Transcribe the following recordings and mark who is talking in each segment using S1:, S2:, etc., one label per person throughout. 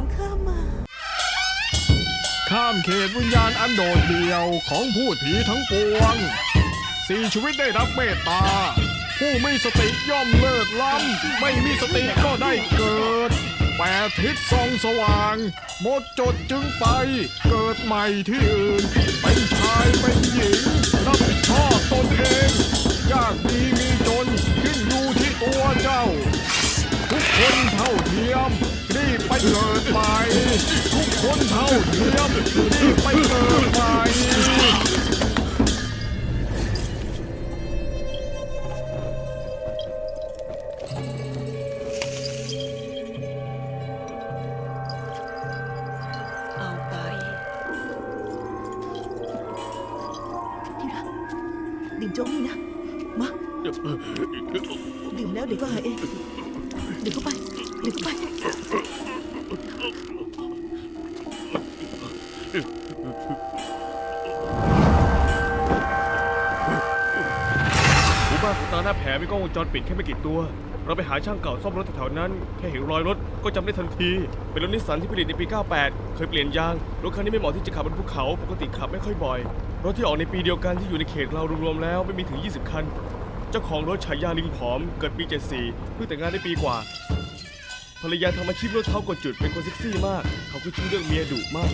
S1: ามข้ามา
S2: ข้ามเขตวิญญาณอันโดดเดี่ยวของผู้ผีทั้งปวง สี่ชีวิตได้รับเมตตา ผู้ไมีสติย่อมเลิศล้ำ ไม่มีสติก็ได้เกิด แปดทิศส่องสว่าง หมดจดจึงไป เกิดใหม่ที่อื่น เป็นชายเป็นหญิง รับผิดชอบตนเอง ยากดีมีจนขึ้นอยู่ที่ตัวเจ้า ทุกคน เกิดใหม่ทุกคนเท่าเทียมรีบไปเกิดใหม่
S1: เอาไปที่รักดื่มโจ๊กนี่นะ มา ดื่มแล้วเดี๋ยวก็หายเองดื่มเข้าไปดื่มเข้าไป
S3: หมู่บ้าหน้าแผลมีกล้องวงจรปิดแค่ไม่กี่ตัว เราไปหาช่างเก่าซ่อมรถแถวๆนั้น แค่เห็นรอยรถก็จำได้ทันที เป็นรถนิสสันที่ผลิตในปี 98 เคยเปลี่ยนยาง รถคันนี้ไม่เหมาะที่จะขับบนภูเขา ปกติขับไม่ค่อยบ่อย รถที่ออกในปีเดียวกันที่อยู่ในเขตเรารวมๆแล้วไม่มีถึง 20 คัน เจ้าของรถฉายาลิงผอม เกิดปี 74 เพิ่งแต่งงานได้ปีกว่า ภรรยาทำอาชีพรถเท้ากดจุดเป็นคนเซ็กซี่มาก เขาก็ชื่อเรื่องเมียดุมาก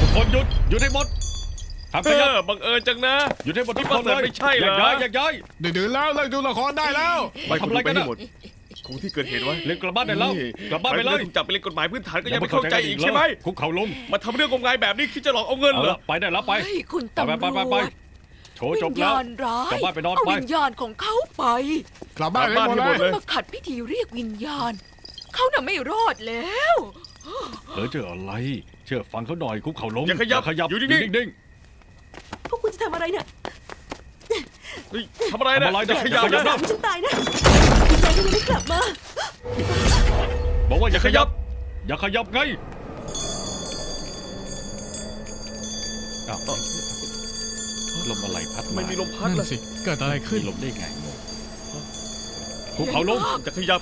S4: ทุกคนหยุดหยุดให้หมดทำ
S3: เอ
S4: ขยับ
S3: อบังเอิญจังนะ
S4: หยุดให้หมดทุกคน
S3: นี่
S4: เลย
S3: ไม่ใช่เหรอ
S4: แยกย้ายแยกย้าย
S2: ดื่นๆแล้วเลิกดูละครได้แล้ว
S3: ไป
S4: ทำอะไรกัน
S3: ให้
S4: น่ะ
S3: หมดคงที่เกิดเหตุไว้
S4: เล่นกลับบ้านได้แล้วกลับบ้านไปเลย
S3: ถูกจับไปเล่นกฎหมายพื้นฐานก็ยังไม่เข้าใจอีกใช่ไหม
S4: คุกเข่าลง
S3: มาทำเรื่องงมงายแบบนี้คิดจะหลอกเอาเงิน
S4: เอา
S3: เหรอ
S4: ละไปได้แล้วไป
S5: เฮ้ยคุณ
S4: ไป
S5: ตำร
S4: ไปไปไป
S5: วจ
S4: โชว์จบ
S5: วิญ
S4: แล้ว
S5: ญาณร้าย
S4: กลับบ้านไปนอน
S5: เอา
S4: ไป
S5: วิญญาณของเขาไป
S2: กลับบ้านให้หมดเลย
S5: มาขัดพิธีเรียกวิญญาณ เขาน่ะไม่รอดแล้ว
S4: เหลือเจออะไร เชื่อฟังเขาหน่อยคุกเข่าลง
S3: อย่าขยับ
S4: ขยับ
S3: อยู่นิ่งๆ
S4: นิ่ง
S1: พวกคุณจะทำอะไรเนี่ย
S3: เฮ้ยทำอะไรนะ
S4: ทำอะไรนะ
S3: อย่าขยับ
S4: อย่าขยั
S3: นะ
S4: บ
S1: ฉันตายนะวิญญาณก็ยังไม่กลับมา
S4: ๆบอกว่าอย่าขยับ อย่าขยับไงอ้าวลมอะไรพัด
S3: ทำ
S4: มา
S3: ไมมีลมพัด
S2: นั่น
S3: ล่ะ
S2: สิ เกิดอะไรขึ้น
S4: มีลมได้ไงงงคุกเข่าลง
S3: อย่าขยับ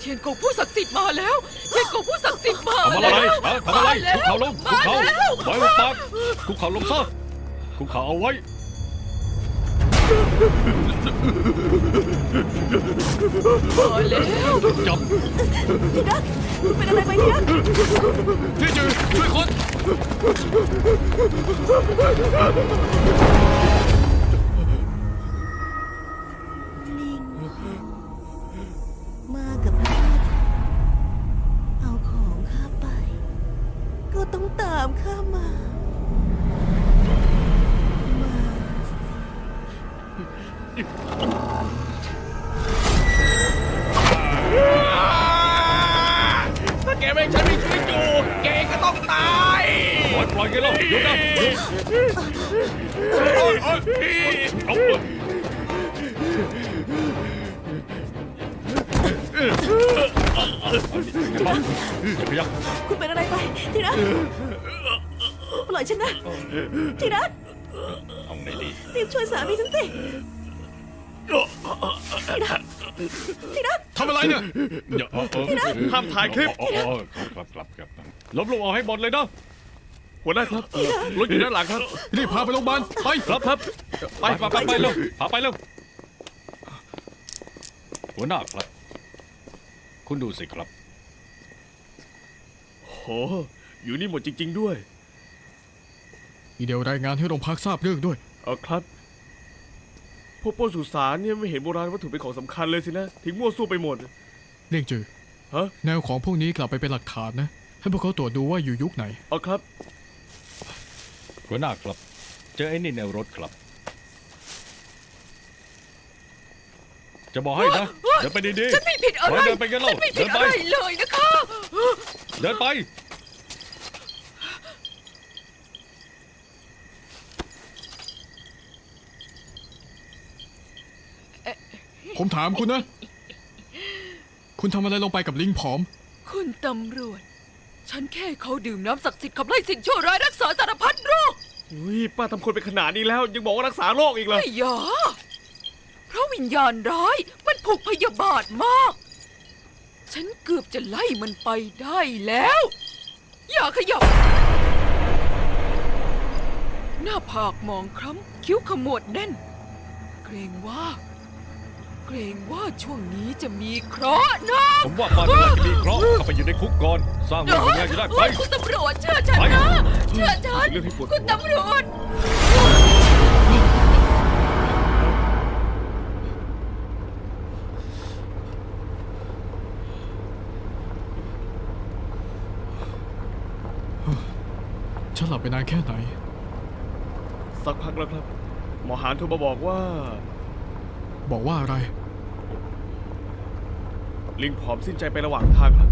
S5: เทียนกงผู้ศักดิ์สิทธิ์มาแล้ว เทียนกงผู้ศักดิ์สิทธิ์มา
S4: ทำอะไร
S5: แล้ว
S4: ฮะทำอะไร
S5: มาแล้ว
S4: คุกเข่าลงคุกเข่า
S5: มาแล้ว
S4: ไว้หัวปากคุกเข่าลงซะคุกเข่าเอาไว้
S5: มาแล้ว
S4: จับ
S1: ที่รักคุณเป็นอะไรไปที่รัก
S4: พี่จือช่วยคน
S1: ล่อ
S3: ย
S4: วนะ
S3: โอ๊ยโอ๊ย
S4: เอาเปิดอย่าขยับ
S1: คุณเป็นอะไรไปที่รักปล่อยฉันนะที่รัก
S4: เอาไงดี
S1: รีบช่วยสามีฉันสิที่รัก
S2: ทำอะไรเนี่ย
S4: อย่าเออเออ
S3: ห้ามถ่ายคลิป
S4: เออเออเออครับครับครับครับล้มลงเอาให้หมดเลยนะ
S3: หัวหน้าครับรถอยู่ด้านหลังครับ
S2: รีบพาไปโรงพยาบาลไป
S4: ครับครับ ไปไปไปไปเร็วพาไปเร็วหัวหน้าครับ คุณดูสิครับ
S3: โห อยู่นี่หมดจริง ๆ ด้วย
S2: อีเดียวรายงานให้โรงพักทราบเรื่องด้วย
S3: เอาครับ พวกปล้นสุสานเนี่ยไม่เห็นโบราณวัตถุเป็นของสำคัญเลยสินะ ทิ้งมั่วซั่วไปหมด
S2: เรียกจือ
S3: ฮะ
S2: แนวของพวกนี้กลับไปเป็นหลักฐานนะ ให้พวกเขาตรวจดูว่าอยู่ยุคไหน
S3: เอาครับ
S4: หัวหน้าครับ เจอไอ้นี่ในรถครับ จะบอกให้นะเดินไปดี
S5: ฉันไม่ผิดอะไร
S4: เดินไปกันเล่า
S5: ฉันไม่ผิด
S4: เดินไป
S5: อะไรเลยนะคะ
S4: ๆเดินไป
S2: ผมถามคุณนะ คุณทำอะไรลงไปกับลิงผอม
S5: คุณตำรวจ ฉันแค่เขาดื่มน้ำศักดิ์สิทธิ์ขับไล่สิ่งชั่วร้ายรักษาสารพัดโรค
S3: อุ้ยป้าทำคนเป็นขนาดนี้แล้ว ยังบอกว่ารักษาโรคอีกเหรอ
S5: ไม่ยาเพราะวิญญาณร้ายมันผูกพยาบาทมาก ฉันเกือบจะไล่มันไปได้แล้ว อย่าขยับ หน้าผากหมองคล้ำคิ้วขมวดแน่น เกรงว่า เกรงว่าช่วงนี้จะมีเคราะห์นะ
S4: ผมว่าป้าน่าจะมีเคราะห์เข้าไปอยู่ในคุกก่อน สร้างเรื่องง่ายจะได้ไป
S5: คุณตำรวจเชื่อฉัน
S4: ไป
S5: นะเชื่อฉัน
S3: เรื่องที่ปวด
S5: คุณ
S3: หัว
S5: ตำรวจ
S2: ฉันหลับไปนานแค่ไหน
S3: สักพักแล้วครับ หมอหานโทรมาบอกว่า
S2: บอกว่าอะไร
S3: ลิงผอมสิ้นใจไประหว่างทางครับ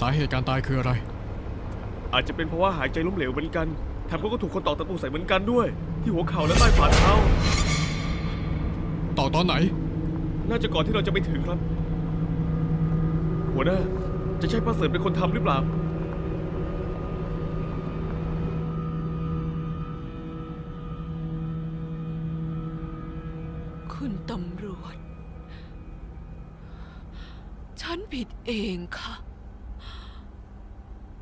S2: สาเหตุการตายคืออะไร
S3: อาจจะเป็นเพราะว่าหายใจล้มเหลวเหมือนกันแถมก็ถูกคนตอกตะปูใส่เหมือนกันด้วย ที่หัวเข่าและใต้ฝ่าเท้า
S2: ต่อตอนไหน
S3: น่าจะก่อนที่เราจะไปถึงครับ หัวหน้าจะใช่ป้าเสริมเป็นคนทำหรือเปล่า
S5: คุณตำรวจ ฉันผิดเองค่ะ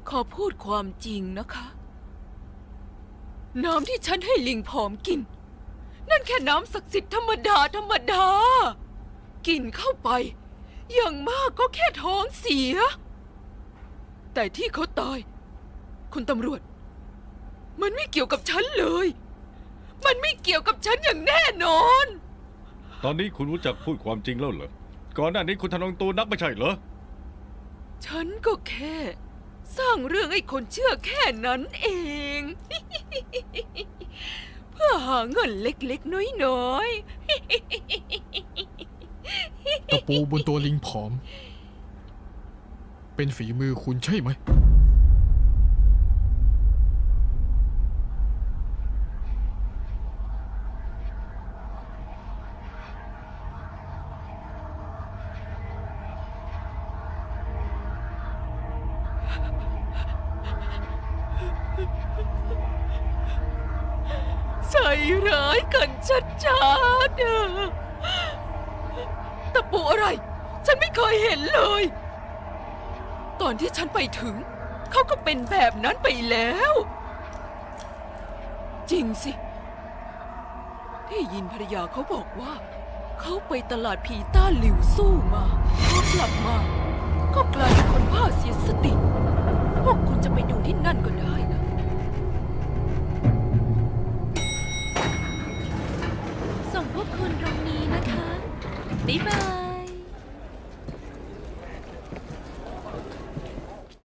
S5: ขอพูดความจริงนะคะ น้ำที่ฉันให้ลิงผอมกิน นั่นแค่น้ำศักดิ์สิทธิ์ธรรมดา ธรรมดา กินเข้าไป อย่างมากก็แค่ท้องเสีย แต่ที่เขาตาย คุณตำรวจ มันไม่เกี่ยวกับฉันเลยมันไม่เกี่ยวกับฉันอย่างแน่นอน
S4: ตอนนี้คุณรู้จักพูดความจริงแล้วเหรอ ก่อนหน้านี้คุณทำนองตัวนักไม่ใช่เหรอ
S5: ฉันก็แค่ สร้างเรื่องให้คนเชื่อแค่นั้นเอง เพื่อหาเงินเล็กๆ น้อย
S2: ตะปูบนตัวลิงผอม เป็นฝีมือคุณใช่ไหม
S5: ใส่ร้ายกันชัดๆอะตะปูอะไร ฉันไม่เคยเห็นเลย ตอนที่ฉันไปถึง เขาก็เป็นแบบนั้นไปแล้ว จริงสิได้ยินภรรยาเขาบอกว่า เขาไปตลาดผีต้าหลิวสู้มาพอกลับมา ก็กลายเป็นคนบ้าเสียสติ